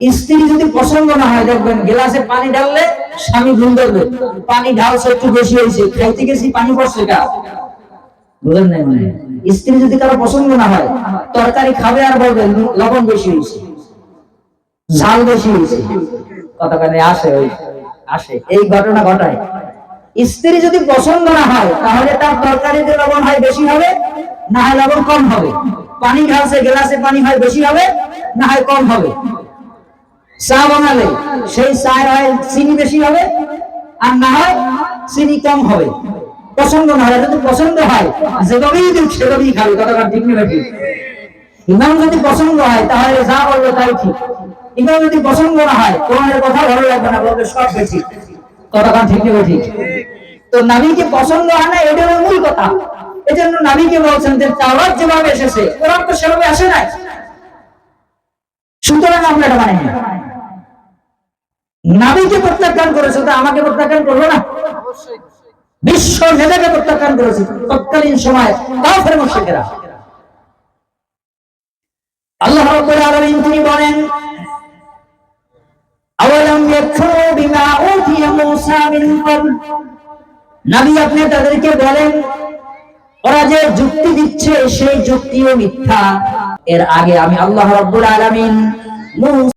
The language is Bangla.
স্ত্রী যদি পছন্দ না হয়, দেখবেন গ্লাসে পানি ঢাললে স্বামী ভুল করবে পানি ঢালছে, একটু বেশি হয়েছে, খাইতে গেছি, পানি পড়ছে কা বুঝলেন নাই মানে? স্ত্রী যদি কারও পছন্দ না হয়, তরকারি খাবে আর বলবে লবণ বেশি হয়েছে। ঝাল বেশি হয়েছে। কথা কানে আসে ওই, আসে। এই ঘটনা ঘটায়। স্ত্রী যদি পছন্দ না হয়, তাহলে তার তরকারিতে লবণ হয় বেশি হবে, না হয় লবণ কম হবে। পানি ঢালছে, গ্লাসে পানি হয় বেশি হবে, না হয় কম হবে। চা বানালে সেই চায় হয় চিনি বেশি হবে আর না হয় চিনি কম হবে। পছন্দ না হয়, যদি পছন্দ হয়, যেভাবেই দিক সেভাবেই খাবে, কথাটা ঠিক নেবে ইমাম যদি পছন্দ হয়, তাহলে যা বলবে তাই ঠিক। ইমাম যদি পছন্দ না হয়, কোরআনের কথা ভালো লাগবে না, বলবে সব ঠিক। কথাটা ঠিক নেবে ঠিক তো নাবিকে পছন্দ হয় না এটা মূল কথা। এজন্য নাবিকে বলছেন যে তাওরাত যেভাবে এসেছে, কোরআন তো সেভাবে আসে নাই। সুতরাং আমরা এটা মানি না। নাবিকে প্রত্যাখ্যান করেছে তো আমাকে প্রত্যাখ্যান করব না? বিশ্ব নেতাকে প্রত্যাখ্যান করেছে তৎকালীন সময় কাফের মুশরিকেরা। আল্লাহ রাব্বুল আলামিন তিনি বলেন আওয়ালাম ইয়াকফুরু বিমা উতিয়া মূসা মিন ক্বাবল? নবী আপনি তাদেরকে বলেন ওরা যে যুক্তি দিচ্ছে সেই যুক্তিও মিথ্যা। এর আগে আমি আল্লাহ রাব্বুল আলামিন